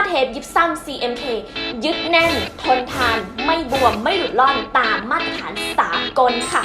าเทปยิปซัม CMK ยึดแน่น ทนทาน ไม่บวม ไม่หลุดล่อน ตามมาตรฐานสากลค่ะ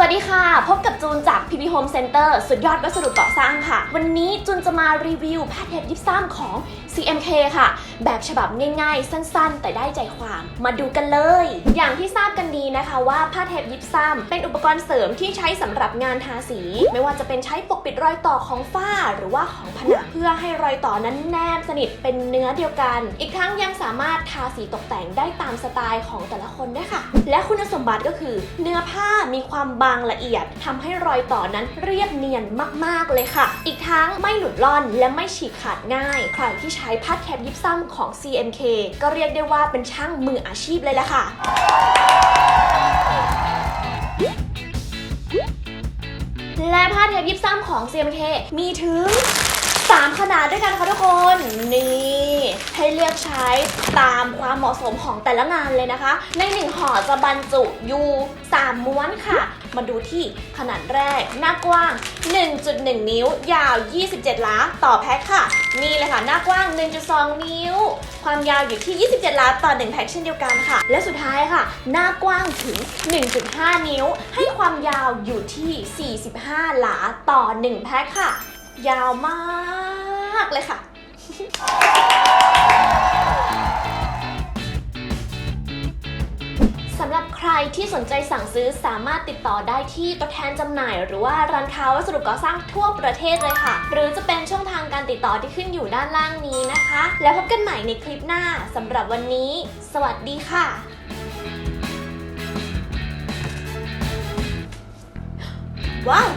สวัสดีค่ะ พบกับจูนจาก PP Home Center สุดยอดวัสดุก่อสร้างค่ะ วันนี้จูนจะมารีวิวผ้าเทปยิปซัมของ CMK ค่ะ แบบฉบับง่ายๆ สั้นๆ แต่ได้ใจความ มาดูกันเลย อย่างที่ทราบกันดีนะคะว่าผ้าเทปยิปซัมเป็นอุปกรณ์เสริมที่ใช้สำหรับงานทาสี ไม่ว่าจะเป็นใช้ปกปิดรอยต่อของฝ้า หรือว่าของผนังเพื่อให้รอยต่อนั้นแนบสนิทเป็นเนื้อเดียวกัน อีกทั้งยังสามารถทาสีตกแต่งได้ตามสไตล์ของแต่ละคนด้วยค่ะ และคุณสมบัติก็คือ เนื้อผ้ามีความบางางละเอียดทำให้รอยต่อนั้นเรียบเนียนมากๆเลยค่ะ อีกทั้งไม่หลุดล่อนและไม่ฉีกขาดง่าย ใครที่ใช้ผ้าแคปยิปซัมของ CMK ก็เรียกได้ว่าเป็นช่างมืออาชีพเลยละค่ะและผ้าเทปยิปซัมของ CMK มีถึง 3 ขนาดด้วยกันค่ะทุกคน นี่ ให้เลือกใช้ตามความเหมาะสมของแต่ละงานเลยนะคะ ในหนึ่งห่อจะบรรจุอยู่ 3 ม้วนค่ะ มาดูที่ขนาดแรก หน้ากว้าง 1.1 นิ้ว ยาว 27หลาต่อแพ็คค่ะ นี่เลยค่ะ หน้ากว้าง 1.2 นิ้ว ความยาวอยู่ที่ 27หลาต่อ 1 แพ็คเช่นเดียวกันค่ะ และสุดท้ายค่ะ หน้ากว้างถึง 1.5 นิ้ว ให้ความยาวอยู่ที่ 45หลาต่อ 1 แพ็คค่ะ ยาวมากเลยค่ะ สำหรับใครที่สนใจสั่งซื้อสามารถติดต่อได้ที่ตัวแทนจำหน่าย หรือว่าร้านค้าวัสดุก่อสร้างทั่วประเทศเลยค่ะ หรือจะเป็นช่องทางการติดต่อที่ขึ้นอยู่ด้านล่างนี้นะคะ แล้วพบกันใหม่ในคลิปหน้าสำหรับวันนี้ สวัสดีค่ะว้าว